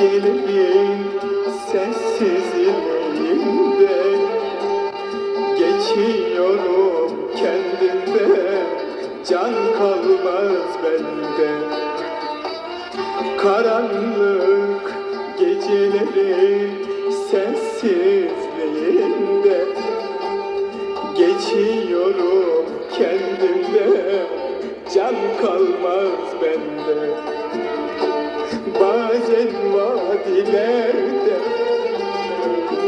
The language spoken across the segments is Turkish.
gecelerin sessizliğinde Geçiyorum kendimde Can kalmaz bende. Karanlık gecelerin sessizliğinde Geçiyorum kendimde Can kalmaz bende Bazen vadilerde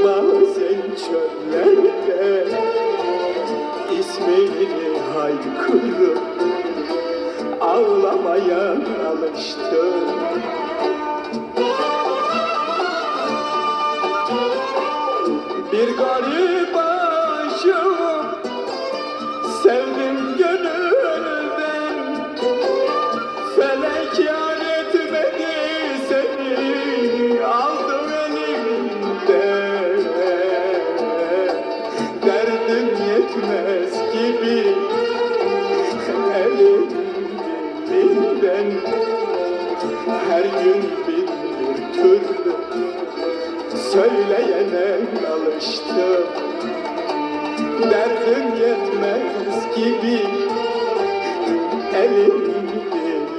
Bazen çöllerde ismini haykırıp Ağlamaya alıştım dilinden Her gün bin bir türlü Söyleyene alıştım. Derdim yetmez gibi Elim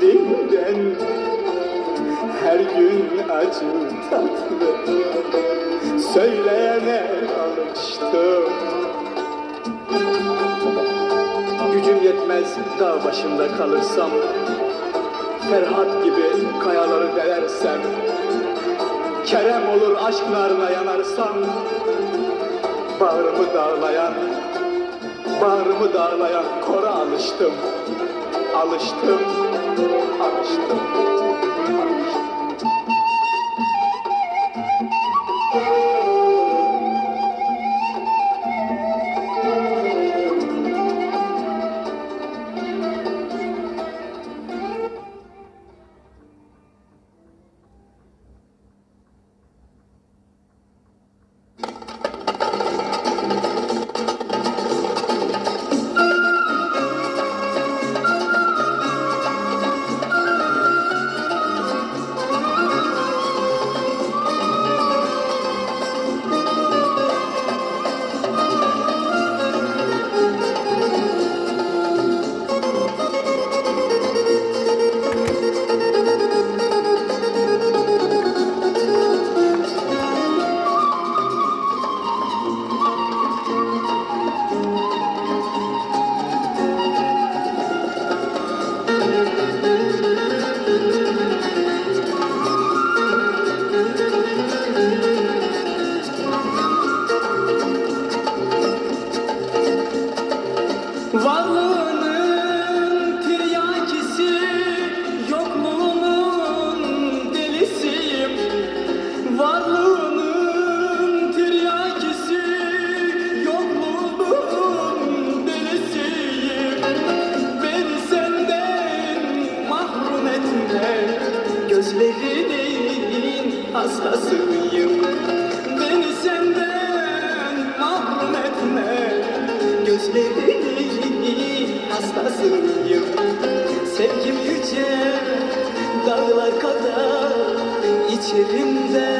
dilimden Her gün acı tatlı Söyleyene alıştım. Gücüm yetmez dağ başında kalırsam Ferhat gibi kayaları delersem Kerem olur aşk narına yanarsam Bağrımı dağlayan Bağrımı dağlayan kora alıştım Alıştım Alıştım Varlığının hastasıyım. Beni senden mahrum etme, gözlerinin hastasıyım. Sevgim yüce dağlar kadar içerimde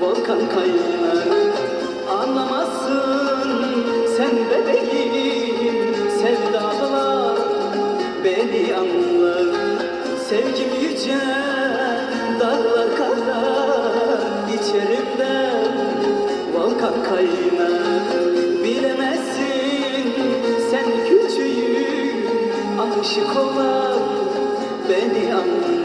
volkan kaynar. Anlamazsın sen bebeğim sevdalılar beni anlar. Sevgim yüce dağlar içerimde volkan kaynar Bilemezsin. Sen küçüğüm aşık olan beni anlar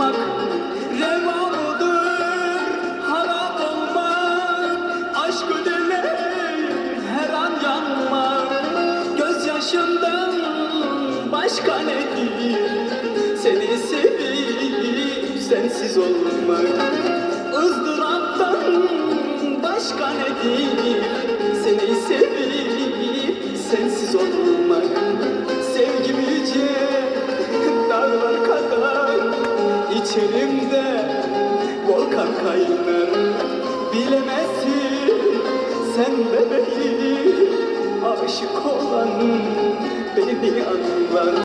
yaşamak reva mıdır? Harap olmak, aşk ödele her an yanmak. Gözyaşından başka nedir? Seni sevip sensiz olmak. Izdıraptan başka nedir? Seni sevip kaynar Bilemezsin sen bebeğim aşık olan beni anlar